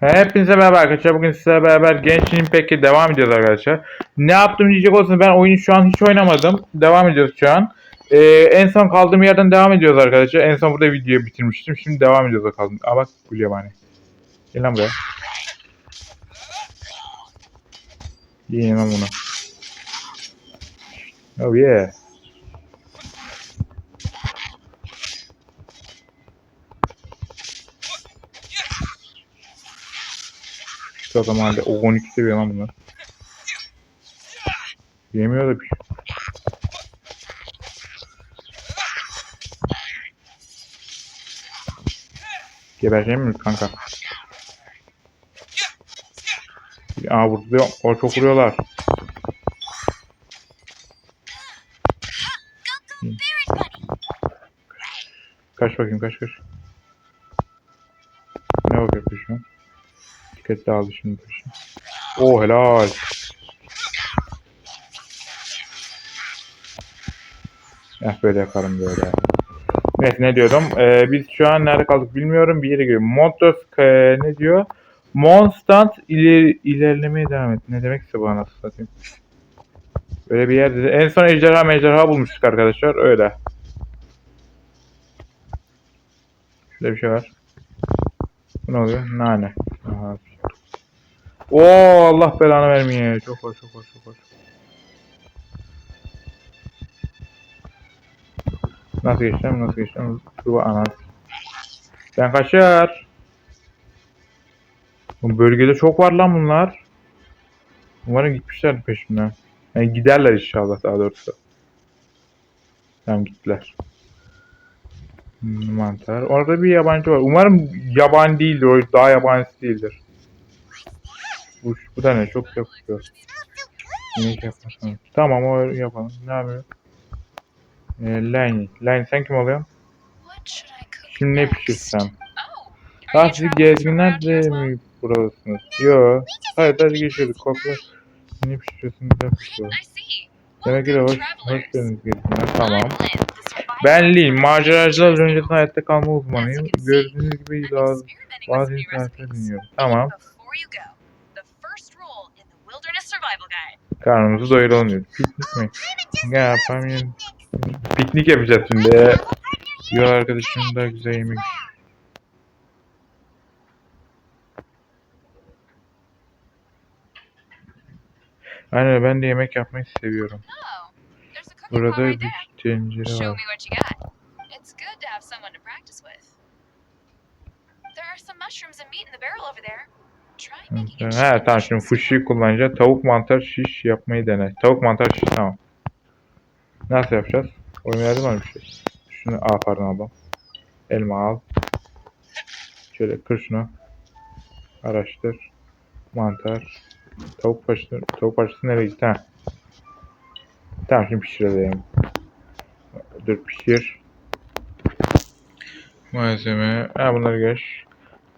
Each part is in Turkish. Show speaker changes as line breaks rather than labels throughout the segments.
Hepinize merhaba arkadaşlar. Bugün sizlerle beraber Genshin Impact'e devam ediyoruz arkadaşlar. Ne yaptım diyecek olursanız ben oyunu şu an hiç oynamadım. Devam ediyoruz şu an. Ee, en son kaldığım yerden devam ediyoruz arkadaşlar. En son burada videoyu bitirmiştim. Şimdi devam ediyoruz bakalım. Aa bak Gulyabani. Gel lan buraya. Lan bunu. Oh yeah. Şu adam halde o 12 seviye lan bunlar. Yemiyor da bir şey. Gebereceğim mi kanka? Aa burada o çok vuruyorlar. Kaç bakayım kaç kaç. Ne bakıyor şu Dikkatli aldı şimdi. Oo helal. Eh böyle yaparım böyle. Neyse ne diyordum. Ee, biz şu an nerede kaldık bilmiyorum. Bir yere gidiyorum. Montos e, ne diyor? Monstant ileri, ilerlemeye devam et. Ne demekse bu anasını satayım. Böyle bir yerde. En son ejderha mejderha bulmuştuk arkadaşlar. Öyle. Şurada bir şey var. Bu ne oluyor? Nane. Aha. Oo Allah belanı vermeye. Çok hoş çok hoş çok hoş. Nasıl geçeceğim nasıl geçeceğim? Turba ana. Ben kaçar. Bu bölgede çok var lan bunlar. Umarım gitmişler peşimden. Yani giderler inşallah daha doğrusu. Tamam gittiler. Hmm, Mantar. Orada bir yabancı var. Umarım yabancı değildir. O daha yabancısı değildir. Bu, bu da ne? Çok yapıyor. Ne yaparsan. Tamam o yapalım. Ne yapıyor? Ee, Line. Line sen kim oluyorsun? Şimdi ne pişirsem? Ah siz gezginler de mi buradasınız? Yo. Hayır hadi geçiyorduk. Kokla. Ne pişiriyorsun? Güzel pişiriyor. Demek ki de hoş, hoş geldiniz gezginler. Tamam. Ben Lee, maceracılar önceden hayatta kalma uzmanıyım. Gördüğünüz gibi bazı, bazı internetler dinliyorum. Tamam. Karnımızı doyuralım diyor. Piknik mi? Ne yapayım? Piknik yapacağız şimdi. Yol arkadaşım da güzel yemek. Aynen ben de yemek yapmayı seviyorum. Burada bir tencere
Show me
var.
what you got. It's good to have someone to practice with. There are some mushrooms and meat in the barrel over there. Chicken
tamam şimdi fuşi kullanacağız. Tavuk mantar şiş yapmayı dene. Tavuk mantar şiş tamam. Nasıl yapacağız? Oyun mi bir şey? Şunu al pardon ablam. Elma al. Şöyle kır şunu. Araştır. Mantar. Tavuk parçası, tavuk parçası nereye gitti? Ha. Tamam şimdi pişirelim. Dur pişir. Malzeme. Ha bunları geç.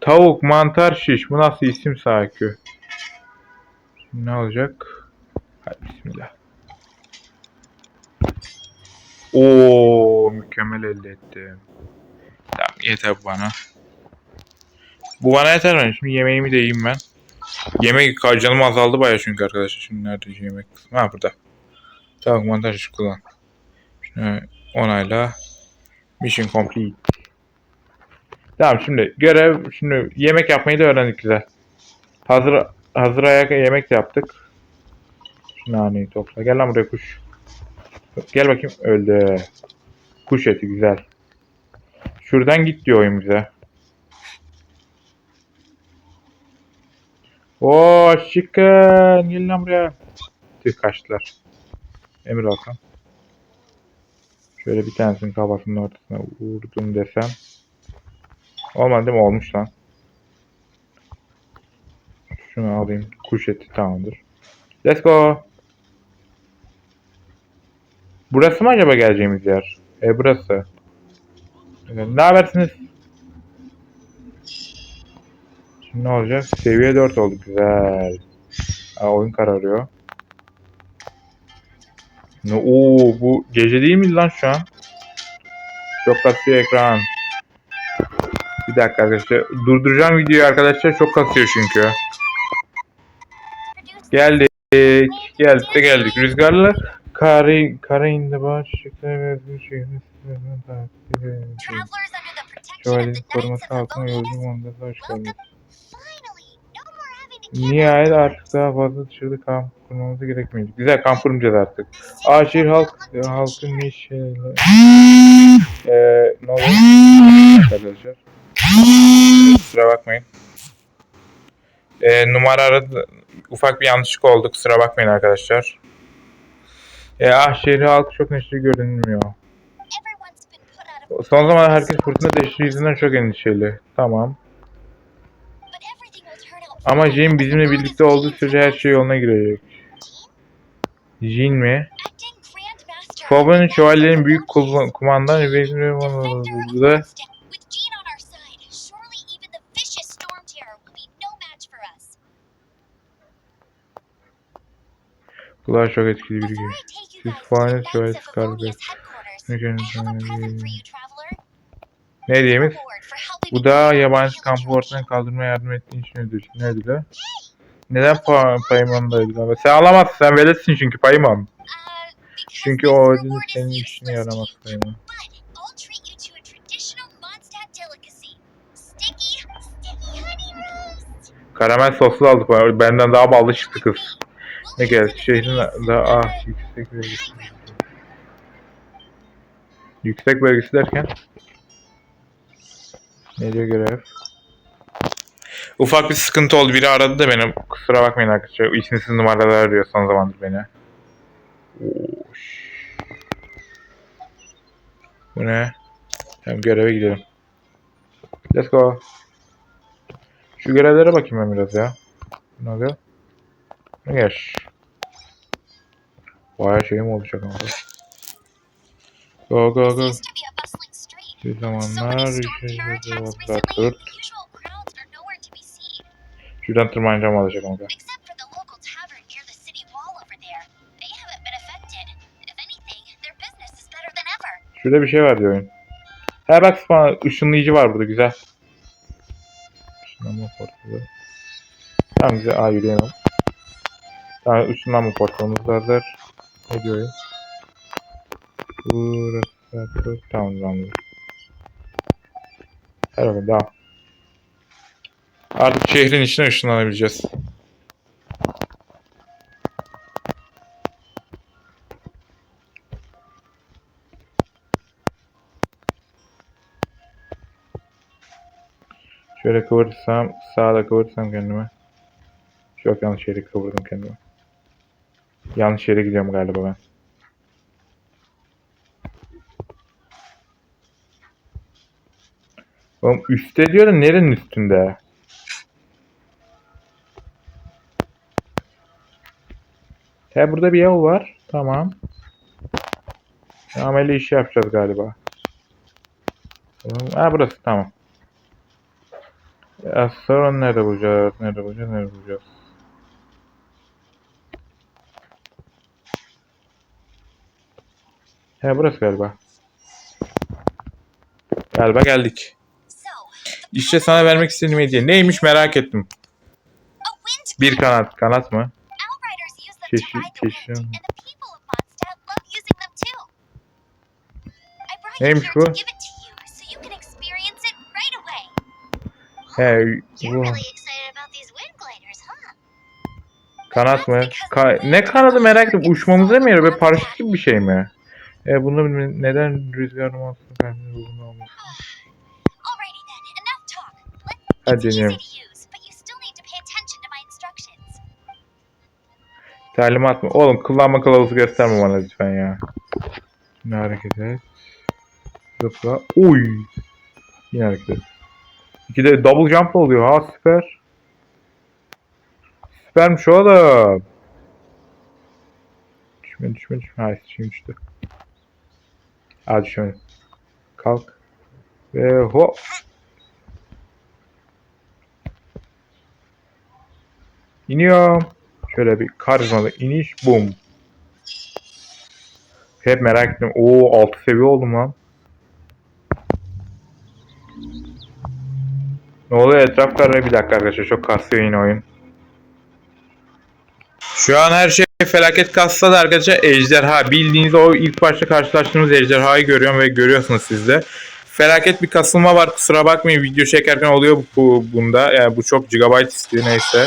Tavuk, mantar, şiş. Bu nasıl isim? Şimdi ne olacak? Hadi bismillah. Oo mükemmel elde ettim. Tamam yeter bana. Bu bana yeter ben. Şimdi yemeğimi de yiyeyim ben. Yemek canım azaldı baya çünkü arkadaşlar. Şimdi nerede yemek kısmı? Ha burada. Mantar, şiş kullan. Şunu onayla. Mission complete. Tamam şimdi görev şimdi yemek yapmayı da öğrendik güzel. Hazır hazır ayak yemek de yaptık. Şu naneyi topla. Gel lan buraya kuş. Gel bakayım. Öldü. Kuş eti güzel. Şuradan git diyor oyun bize. Oo chicken. Gel lan buraya. Tüh kaçtılar. Emir Hakan. Şöyle bir tanesinin kafasının ortasına vurdum desem. Olmadı değil mi? Olmuş lan. Şunu alayım. Kuş eti tamamdır. Let's go. Burası mı acaba geleceğimiz yer? E burası. Evet, ne habersiniz? Şimdi ne olacak? Seviye 4 oldu. Güzel. Aa, oyun kararıyor. Ne? Oo, bu gece değil mi lan şu an? Çok katlı ekran. Dakika arkadaşlar. Durduracağım videoyu arkadaşlar. Çok kasıyor çünkü. Geldik. Geldik de geldik. Rüzgarla kare, kare indi bağ çiçekler ve bir şehrin sınırından takip
of
Şövalyenin koruması altına
Avonius,
yolcu mandası hoş geldiniz. Nihayet artık daha fazla dışarıda kamp kurmamıza gerekmeyecek. Güzel kamp kurmayacağız artık. Şehir
will
halk, halkın ne şeyle... Eee ne oluyor? Arkadaşlar. Kusura bakmayın. Eee numara aradı. Ufak bir yanlışlık oldu. Kusura bakmayın arkadaşlar. Eee ah şehir halkı çok neşeli görünmüyor. Son zamanlarda herkes fırtına teşhiri yüzünden çok endişeli. Tamam. Ama
The
bizimle birlikte olduğu sürece her şey yoluna girecek. Jin mi? Foba'nın şövalyenin büyük kumandan ve
Jin,
benim
defender of
da
Mondstadt. With Jean on our side, surely even the vicious Storm Terror will be no match for us.
Kulağa çok etkili bir
Before
gün.
I take you
Siz
guys to the
farenin
Knights
şövalyesi
of
kardeş.
Avonius headquarters,
Ne
I have a
görüntüsü-
present for you, traveler.
Ne diyeyimiz?
Reward for helping
Bu da yabancı kampı ortadan kaldırmaya yardım ettiğin için ödül. Ne ödülü? Neden pa? Ama Sen alamazsın. Sen veletsin çünkü payım on.
Uh,
Çünkü o ödül senin işine yaramaz
roast.
Karamel soslu aldık. Benden daha ballı çıktı kız. Ne
it
Şehrin daha ah yüksek bölgesi. Yüksek bölgesi derken? Ne diyor görev? Ufak bir sıkıntı oldu. Biri aradı da beni. Kusura bakmayın arkadaşlar. İsimsiz numaralar arıyor son zamandır beni. Oş. Bu ne? Hem göreve gidelim. Let's go. Şu görevlere bakayım ben biraz ya. Ne oluyor? Ne geç? Bayağı şeyim olacak ama. Go go go. Bir zamanlar şey
seen.
Şuradan tırmanacağım olacak ama. Şurada bir şey var diyor oyun. Ha bak ışınlayıcı var burada güzel. Işınlanma portalı. Tamam güzel. Aa yürüyemem. Tamam ışınlanma portalımız hazır. Ne? Burası tamam tamam. Bakalım devam. Artık şehrin içine ışınlanabileceğiz. Şöyle kıvırırsam, sağda kıvırırsam kendime. Çok yanlış yere kıvırdım kendimi. Yanlış yere gidiyorum galiba ben. Oğlum üstte diyor da nerenin üstünde? He burada bir yol var. Tamam. Ameli işi yapacağız galiba. Ha burası tamam. Ya sorun nerede bulacağız? Nerede bulacağız? Nerede bulacağız? He burası galiba. Galiba geldik. İşte sana vermek istediğim hediye. Neymiş merak ettim. Bir kanat. Kanat mı?
Brought you
Neymiş bu? He, bu kanat mı? Ka- ne kanadı merak ettim. Uçmamıza mı yarıyor? Böyle paraşüt gibi bir şey mi? E bunu bilmiyorum. neden rüzgar olmasın? Kendini bulma olmasın. Hadi
instructions.
Talimat mı? Oğlum kullanma kılavuzu gösterme bana lütfen ya. Yine hareket et. Zıpla. Uy. Yine hareket et. İki de double jump oluyor. Ha süper. Süpermiş oğlum. Düşme düşme düşme. Ha şimdi düştü. Ha düşmedim. Kalk. Ve hop. İniyorum. Şöyle bir karizmalı iniş. Boom. Hep merak ettim. Oo 6 seviye oldum lan. Ne oluyor etraf kararıyor bir dakika arkadaşlar çok kasıyor yine oyun. Şu an her şey felaket kassa da arkadaşlar ejderha bildiğiniz o ilk başta karşılaştığımız ejderhayı görüyorum ve görüyorsunuz siz de. Felaket bir kasılma var kusura bakmayın video çekerken oluyor bu, bu bunda yani bu çok gigabyte istiyor neyse.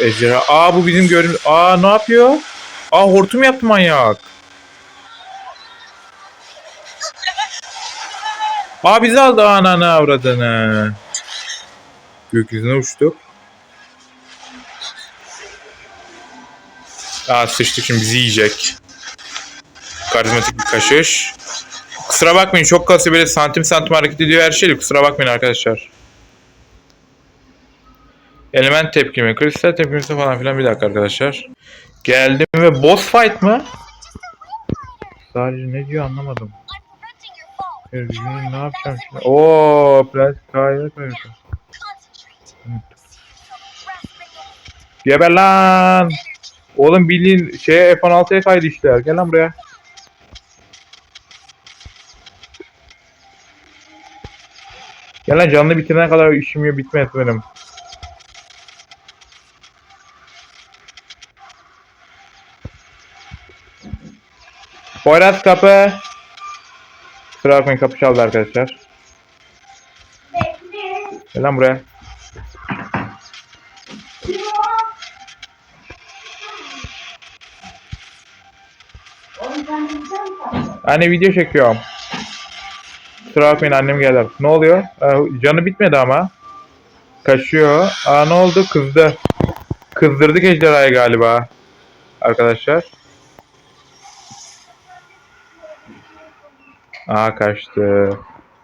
Ejderha aa bu bizim görün aa ne yapıyor? Aa hortum yaptı manyak. Aa bizi aldı ananı avradını. Gökyüzüne uçtuk. Aa sıçtık şimdi bizi yiyecek. Karizmatik bir kaşış. Kusura bakmayın çok kasıyor böyle santim santim hareket ediyor her şey. Kusura bakmayın arkadaşlar. Element tepkimi, kristal tepkimisi falan filan bir dakika arkadaşlar. Geldim ve boss fight mı? Sadece ne diyor anlamadım.
Your fall.
Evet, ne yapacağım şimdi? Oo, plastik?
Concentrate. Grasping
Geber lan! Oğlum bildiğin şeye F-16'ya kaydı işte. Gel lan buraya. Gel lan canlı bitirene kadar işim bitmez benim. Poyraz kapı. Kusura bakmayın kapı çaldı arkadaşlar. Gel lan buraya. Anne video çekiyorum. Kusura bakmayın annem gelir. Ne oluyor? Ee, canı bitmedi ama. Kaçıyor. Aa ne oldu? Kızdı. Kızdırdık ejderhayı galiba. Arkadaşlar. Aa kaçtı.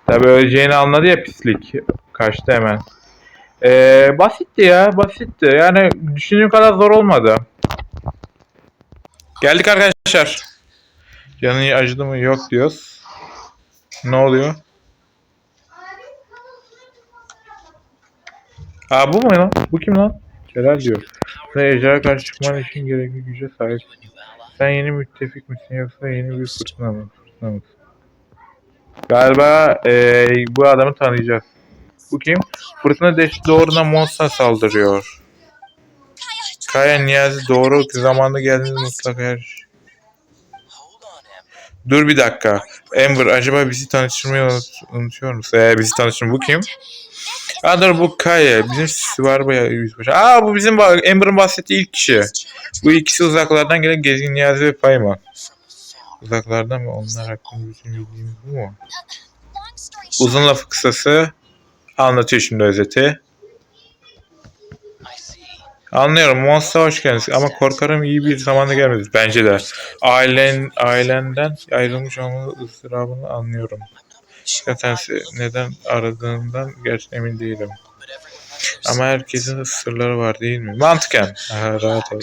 Tabi öleceğini anladı ya pislik. Kaçtı hemen. Ee, basitti ya. Basitti. Yani düşündüğüm kadar zor olmadı. Geldik arkadaşlar. Canı acıdı mı? Yok diyoruz. Ne oluyor? Aa bu mu lan? Bu kim lan? Celal diyor. Sen ejderha karşı çıkman için gerekli güce sahipsin. Sen yeni müttefik misin yoksa yeni bir fırtına mı? Fırtına mısın? Galiba eee, bu adamı tanıyacağız. Bu kim? Fırtına deşi doğrudan monster saldırıyor. Kaya Niyazi doğru zamanında geldiğinde mutlaka her şey. Dur bir dakika. Amber acaba bizi tanıştırmayı unut- unutuyor musun? Ee, bizi tanıştırma. Bu kim? Aa dur bu Kaya. Bizim var bayağı yüzbaşı. Aa bu bizim Amber'ın bahsettiği ilk kişi. Bu ikisi uzaklardan gelen Gezgin Niyazi ve Payman. Uzaklardan mı? Onlar hakkında bütün bildiğimiz bu mu? Uzun lafı kısası. Anlatıyor şimdi özeti. Anlıyorum. Monster hoş geldiniz ama korkarım iyi bir zamanda gelmediniz. Bence de. Ailen, ailenden ayrılmış olmanın ıstırabını anlıyorum. Zaten neden aradığından gerçekten emin değilim. Ama herkesin sırları var değil mi? Mantıken. Aha, rahat ol.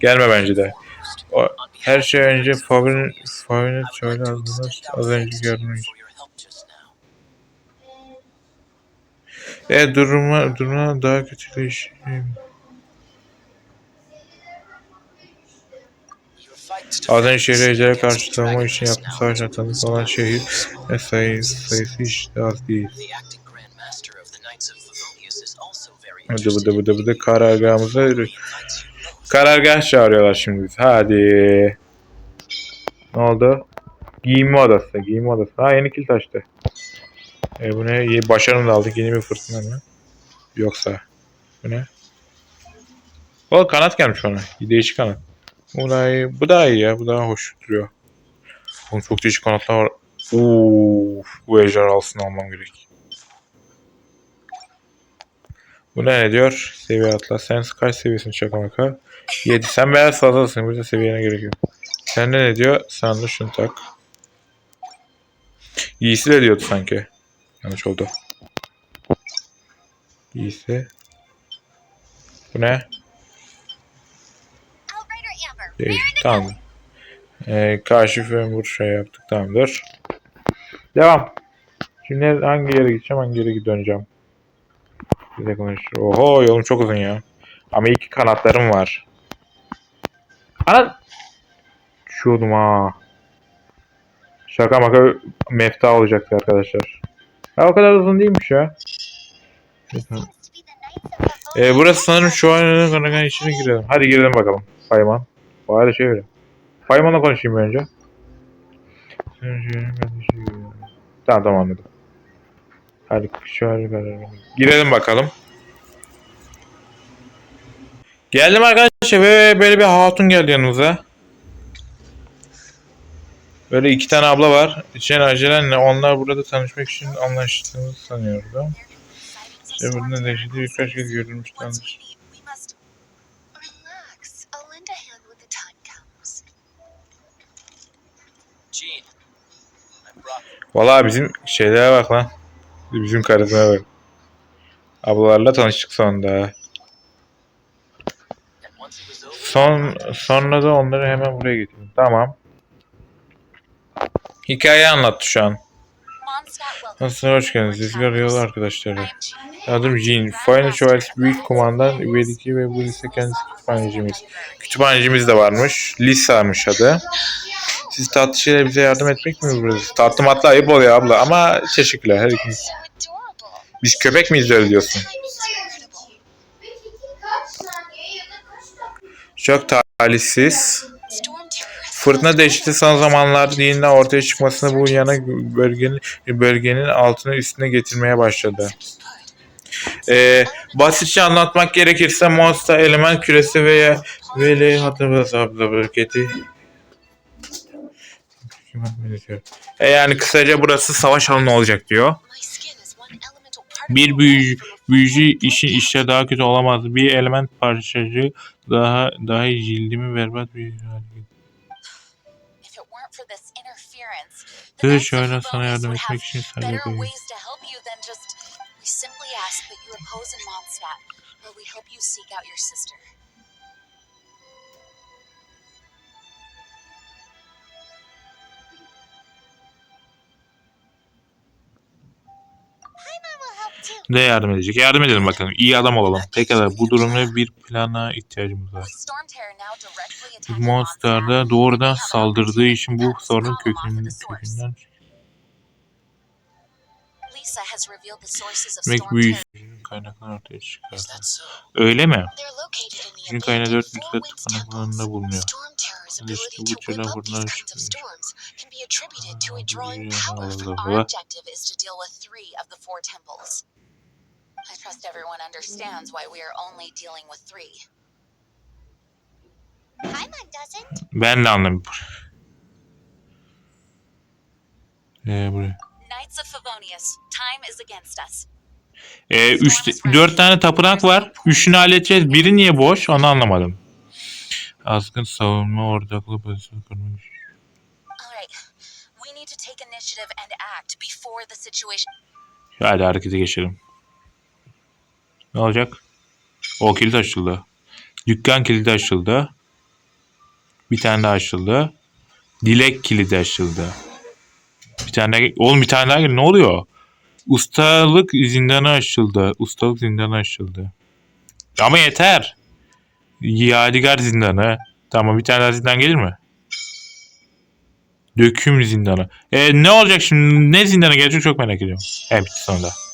Gelme bence de. O, her şey önce Fabrin, Fabrin'i söyle az önce görmüş. E duruma, duruma daha kötüleşeyim. Az önce şehre ecele karşı savunma için yaptığım savaşla tanık olan şehir ve sayı, sayısı işte az değil. Hadi bıdı bıdı karargahımıza. Karargah çağırıyorlar şimdi. Hadi. Ne oldu? Giyinme odası. Giyinme odası. Ha yeni kilit açtı. E bu ne? Ye- Başarım da aldık. Yeni bir fırtına mı? Yoksa. Bu ne? O kanat gelmiş ona. Değişik kanat. Bu da iyi. Bu daha iyi ya. Bu daha hoş duruyor. Oğlum çok değişik kanatlar var. Uf, bu ejderhalsını almam gerek. Bu ne, ne diyor? Seviye atla. Sen kaç seviyesin şakamaka? 7. Sen beyaz fazlasın. Burada seviyene gerek yok. Sende ne diyor? Sen de şunu tak. Giysi de diyordu sanki. Yanlış oldu. Giysi. Bu ne? Değişik. Tamam. Ee, ve vur şey yaptık. Tamamdır. Devam. Şimdi hangi yere gideceğim, hangi yere döneceğim. Bize konuşur. Oho yolum çok uzun ya. Ama iki kanatlarım var. Ana! Düşüyordum ha. Şaka maka mefta olacaktı arkadaşlar. Ha o kadar uzun değilmiş ya. Ee, burası sanırım şu an kanaka içine girelim. Hadi girelim bakalım. Fayman. Bari şey öyle. Fayman'la konuşayım önce. Tamam tamam anladım. Hadi şöyle girelim bakalım. Geldim arkadaşlar ve böyle bir hatun geldi yanımıza. Böyle iki tane abla var. İçen acelenle onlar burada tanışmak için anlaştığını sanıyordum. İşte burada değişikliği birkaç kez görülmüş tanış. Valla bizim şeylere bak lan. Bizim karizmaya bak. Ablalarla tanıştık sonunda. Son sonra da onları hemen buraya getirdim. Tamam. Hikaye anlattı şu an. Nasılsınız hoş geldiniz. Rüzgar yolu arkadaşları. Adım Jean. Final Şövalyesi Büyük Kumandan üyeliki ve bu lise kendisi kütüphanecimiz. Kütüphanecimiz de varmış. Lisa'mış adı. Siz tatlı şeyler bize yardım etmek mi buradasınız? Tatlı matlı ayıp oluyor abla ama teşekkürler her ikiniz. Biz köpek miyiz öyle diyorsun? Çok talihsiz. Fırtına dehşeti son zamanlarda yeniden ortaya çıkmasını bu yana bölgenin bölgenin altını üstüne getirmeye başladı. Ee, basitçe anlatmak gerekirse Monster element küresi veya veli hatırlatı bölgeti. E yani kısaca burası savaş alanı olacak diyor. Bir büyücü, büyücü
dimension.
işte daha kötü olamaz. Bir element parçacığı daha daha cildimi berbat bir
Sizi
şöyle sana yardım etmek için
saygı. We simply ask that you we you seek out your sister.
Ne yardım edecek? Yardım edelim bakalım. İyi adam olalım. Pekala bu durumda bir plana ihtiyacımız var. Monster da doğrudan saldırdığı için bu sorunun
cut them off
kökün,
at the source.
kökünden
Lisa has revealed the sources of
demek
Storm
büyüsün
Terror.
kaynaklarını ortaya
so?
Öyle mi? Bugün kaynağı
abandoned
4
Four
nükleer
temples.
bulunuyor. İşte bu türden fırtına
from
Allah Allah.
I trust everyone understands why we are only dealing with three.
Paimon doesn't.
Ben de anlamıyorum. Ee, buraya.
Knights of Favonius, time is against us.
Ee, üç, dört tane tapınak var. Üçünü halledeceğiz. Biri niye boş? Onu anlamadım. Azgın savunma ordaklığı pozisyonu kurmuş.
Alright, we need to take initiative and act before the situation.
Hadi harekete geçelim. Ne olacak? O kilit açıldı. Dükkan kilidi açıldı. Bir tane daha açıldı. Dilek kilidi açıldı. Bir tane daha... Oğlum bir tane daha. Ne oluyor? Ustalık zindanı açıldı. Ustalık zindanı açıldı. Ama yeter. Yadigar zindanı. Tamam bir tane daha zindan gelir mi? Döküm zindanı. E, ne olacak şimdi? Ne zindanı gelecek çok merak ediyorum. Bitti sonunda.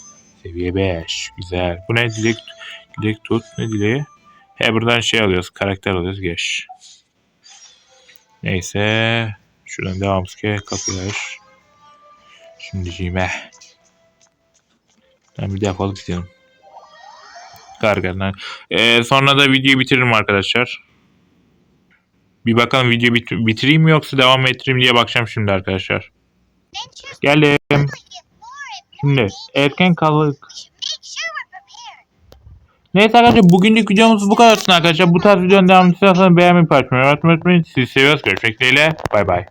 Seviye 5. Güzel. Bu ne? Dilek, dilek tut. Ne dileği? He buradan şey alıyoruz. Karakter alıyoruz. Geç. Neyse. Şuradan devam ki kapıyı aç. Şimdi cime. Ben bir defolup gidelim. Kargardan. Ee, sonra da videoyu bitiririm arkadaşlar. Bir bakalım video bit- bitireyim mi yoksa devam ettireyim diye bakacağım şimdi arkadaşlar. Geldim. Şimdi erken
prepared.
Neyse arkadaşlar bugünlük videomuz bu kadar olsun arkadaşlar. Bu tarz videonun devamını istiyorsanız beğenmeyi paylaşmayı unutmayın. Sizi seviyoruz. Görüşmek dileğiyle. Bay bay.